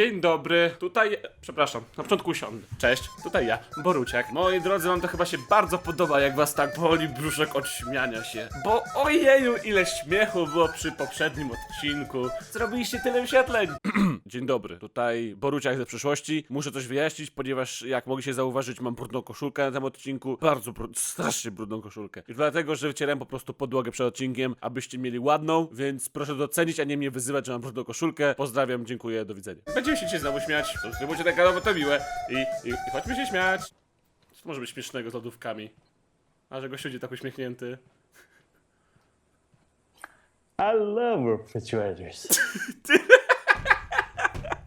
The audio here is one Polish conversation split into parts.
Dzień dobry, tutaj... Przepraszam, na początku usiądę. Cześć, tutaj ja, Boruciak. Moi drodzy, wam to chyba się bardzo podoba, jak was tak boli brzuszek od śmiania się. Bo ojeju, ile śmiechu było przy poprzednim odcinku. Zrobiliście tyle wyświetleń. Dzień dobry, tutaj Boruciak ze przyszłości. Muszę coś wyjaśnić, ponieważ jak mogliście zauważyć, mam brudną koszulkę na tym odcinku. Bardzo, brud... strasznie brudną koszulkę. I dlatego, że wycierałem po prostu podłogę przed odcinkiem, abyście mieli ładną, więc proszę docenić, a nie mnie wyzywać, że mam brudną koszulkę. Pozdrawiam, dziękuję, do widzenia. Będziemy się znowu śmiać. Subskrybujcie ten kanał, bo to miłe. I, i, i chodźmy się śmiać. Co to może być śmiesznego z lodówkami? A że gościu będzie tak uśmiechnięty. I love refrigerators.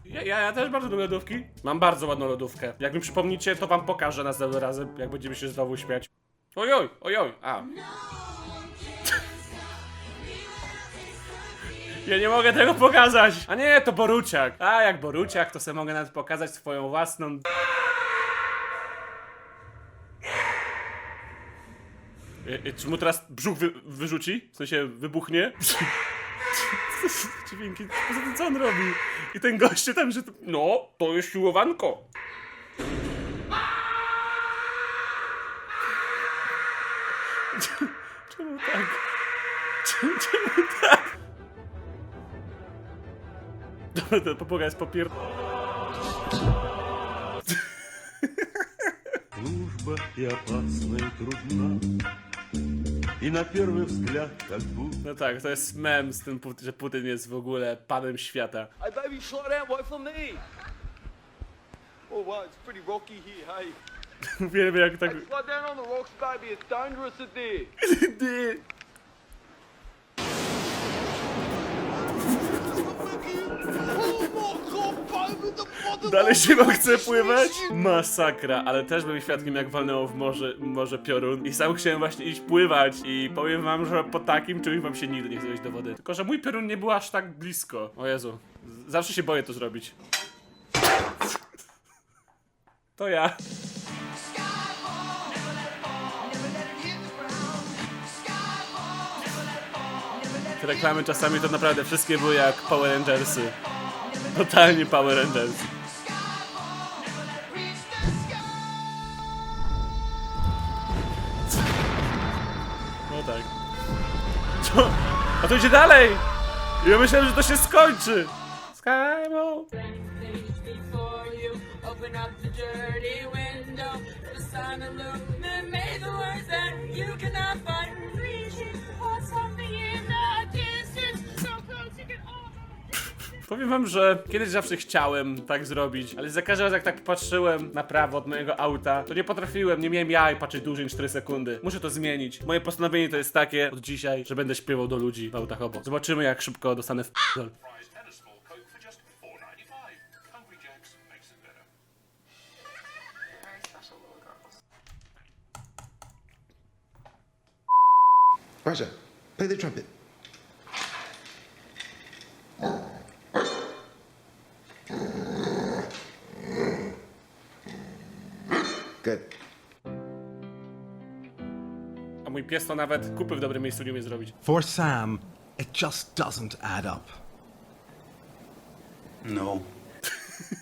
Ja, ja, ja też bardzo lubię lodówki. Mam bardzo ładną lodówkę. Jak mi przypomnicie, to wam pokażę następnym razem, jak będziemy się znowu śmiać. Ojoj, ojoj, a. Ja nie mogę tego pokazać! A nie, to Boruciak. A, jak Boruciak, to sobie mogę nawet pokazać swoją własną... I, czy mu teraz brzuch wy, wyrzuci? W sensie wybuchnie? Dźwięki, co on robi? I ten gościu tam, że... No, to jest siłowanko. Czemu tak? Czemu tak? Dobra, to popoga jest popier... Служба и опасна, и трудна, И на первый взгляд как будто No tak, to jest mem z tym, Put- że Putin jest w ogóle panem świata. Hey, baby, slow down. Wait for me. Oh, wow, it's pretty rocky here. Hey, Uwielbiam jak tak... hey, slow down on the rocks, baby. It's dangerous in there. Dalej się go chce pływać? Masakra, ale też byłem świadkiem jak walnęło w morze, morze piorun i sam chciałem właśnie iść pływać i powiem wam, że po takim czymś wam się nigdy nie chce wejść do wody. Tylko, że mój piorun nie był aż tak blisko. O Jezu, z- zawsze się boję to zrobić. To ja. Te reklamy czasami to naprawdę wszystkie były jak Power Rangersy. Totalnie Power Rangers. No tak. Co? A to idzie dalej! Ja myślałem, że to się skończy! You open up the dirty window the sun the words that you cannot Powiem wam, że kiedyś zawsze chciałem tak zrobić, ale za każdym razem jak tak patrzyłem na prawo od mojego auta, to nie potrafiłem, nie miałem jaj patrzeć dłużej niż 4 sekundy. Muszę to zmienić. Moje postanowienie to jest takie od dzisiaj, że będę śpiewał do ludzi w autach obok. Zobaczymy jak szybko dostanę w p***dol. fries and a Good. A mój pies to nawet kupy w dobrym miejscu nie umie zrobić. For Sam, it just doesn't add up. No.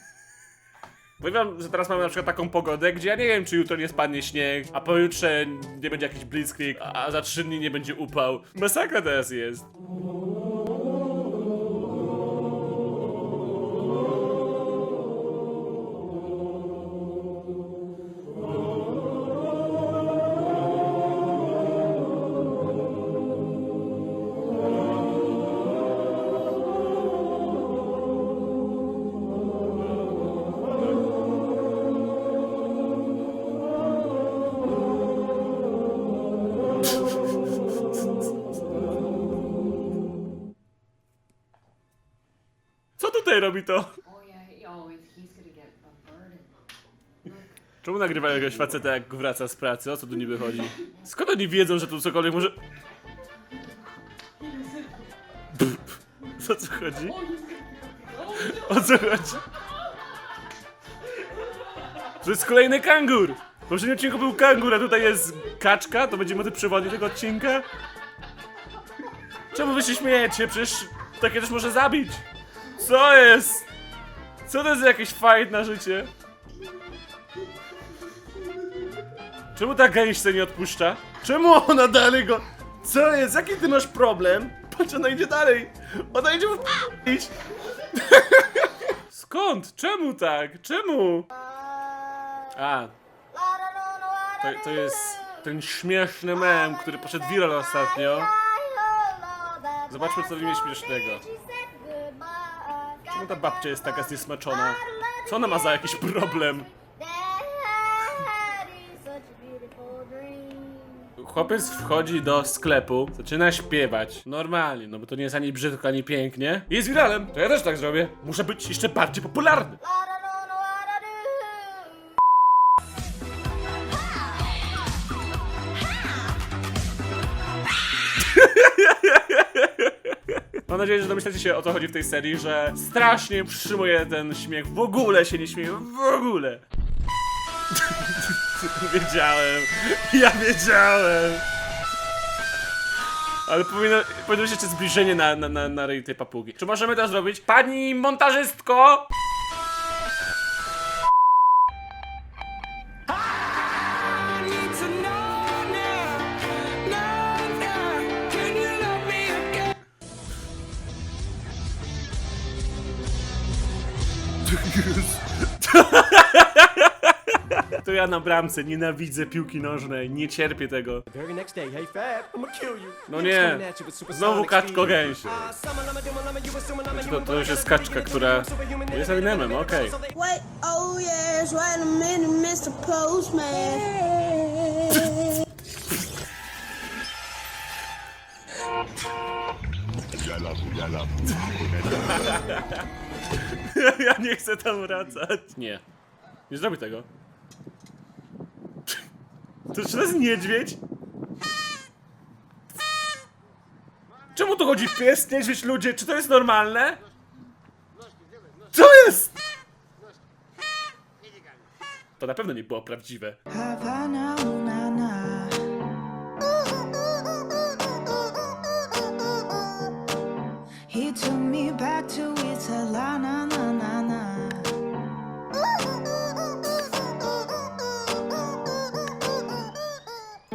Powiem wam, że teraz mamy na przykład taką pogodę, gdzie ja nie wiem, czy jutro nie spadnie śnieg, a pojutrze nie będzie jakiś blitzkrieg, a za trzy dni nie będzie upał. Masakra teraz jest. Get a bird Czemu nagrywają jakiegoś faceta jak wraca z pracy? O co tu niby chodzi? Skąd oni wiedzą, że tu cokolwiek może... O co chodzi? O co chodzi? To jest kolejny kangur! W poprzednim odcinku był kangur, a tutaj jest kaczka, to będziemy ty przewodni tego odcinka? Czemu wy się śmiejecie? Przecież takie też może zabić! Co jest? Co to jest za jakiś fight na życie? Czemu ta gęścia nie odpuszcza? Czemu ona dalej go... Co jest? Jaki ty masz problem? Patrz, ona idzie dalej. Ona idzie w... Skąd? Czemu tak? Czemu? A. To, to jest ten śmieszny mem, który poszedł viral ostatnio. Zobaczmy, co w nim śmiesznego. Czemu ta babcia jest taka zniesmaczona? Co ona ma za jakiś problem? Chłopiec wchodzi do sklepu, zaczyna śpiewać. Normalnie, no bo to nie jest ani brzydko, ani pięknie. I jest wiralem. To ja też tak zrobię. Muszę być jeszcze bardziej popularny. Nadzieję, że domyślacie się o co chodzi w tej serii, że strasznie wstrzymuje ten śmiech. W ogóle się nie śmieję. W ogóle. wiedziałem. Ja wiedziałem. Ale powinno, powinno być jeszcze zbliżenie na, na, na, na ryj tej papugi. Czy możemy to zrobić? Pani montażystko! To ja na bramce nienawidzę piłki nożnej, nie cierpię tego. No nie. Znowu kaczko gęś. Ah, a To, to już jest kaczka, która jest Eminemem, okej. Wait, oh yes, wait a minute, Mr. Postman. Ja nie chcę tam wracać. Nie. Nie zrobi tego. To czy to jest niedźwiedź? Czemu tu chodzi pies, niedźwiedź, ludzie? Czy to jest normalne? Co jest? To na pewno nie było prawdziwe. He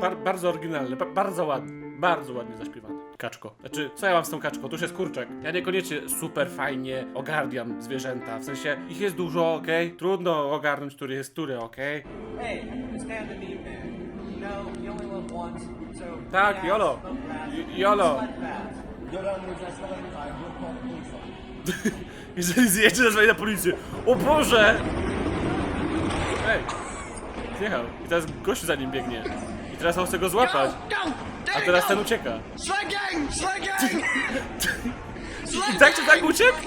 Bar bardzo oryginalny, ba bardzo ładny. Bardzo ładnie zaśpiewany. Kaczko. Znaczy, co ja mam z tą kaczką? Tu już jest kurczak. Ja niekoniecznie super fajnie ogarniam zwierzęta. W sensie, ich jest dużo, okej? Trudno ogarnąć, który jest który, okej? Hey, stand in the event. No, you only live once, so. Tak, YOLO. Y- YOLO. Jeżeli zjedzie, zadzwoni na policję. O Boże! Ej! Zjechał. I teraz gościu za nim biegnie. I teraz on chce go złapać. A teraz ten ucieka. I tak czy tak uciekł?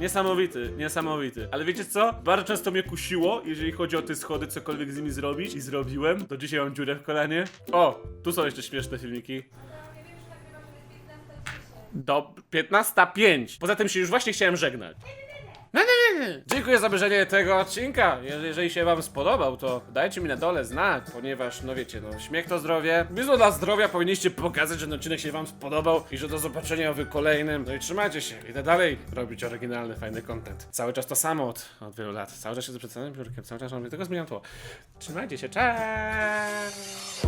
Niesamowity, niesamowity. Ale wiecie co? Bardzo często mnie kusiło, jeżeli chodzi o te schody, cokolwiek z nimi zrobić. I zrobiłem. To dzisiaj mam dziurę w kolanie. O, tu są jeszcze śmieszne filmiki. Do 15.05. Poza tym się już właśnie chciałem żegnać. No, nie, nie, nie. Dziękuję za obejrzenie tego odcinka. Je- Jeżeli się wam spodobał, to dajcie mi na dole znak, ponieważ, no wiecie, no śmiech to zdrowie. Wiedzą dla zdrowia powinniście pokazać, że ten odcinek się wam spodobał i że do zobaczenia w kolejnym. No i trzymajcie się. Idę dalej robić oryginalny, fajny content. Cały czas to samo od, od wielu lat. Cały czas się z przedstawionym biurkiem, cały czas mam tylko zmieniam tło. Trzymajcie się, cześć!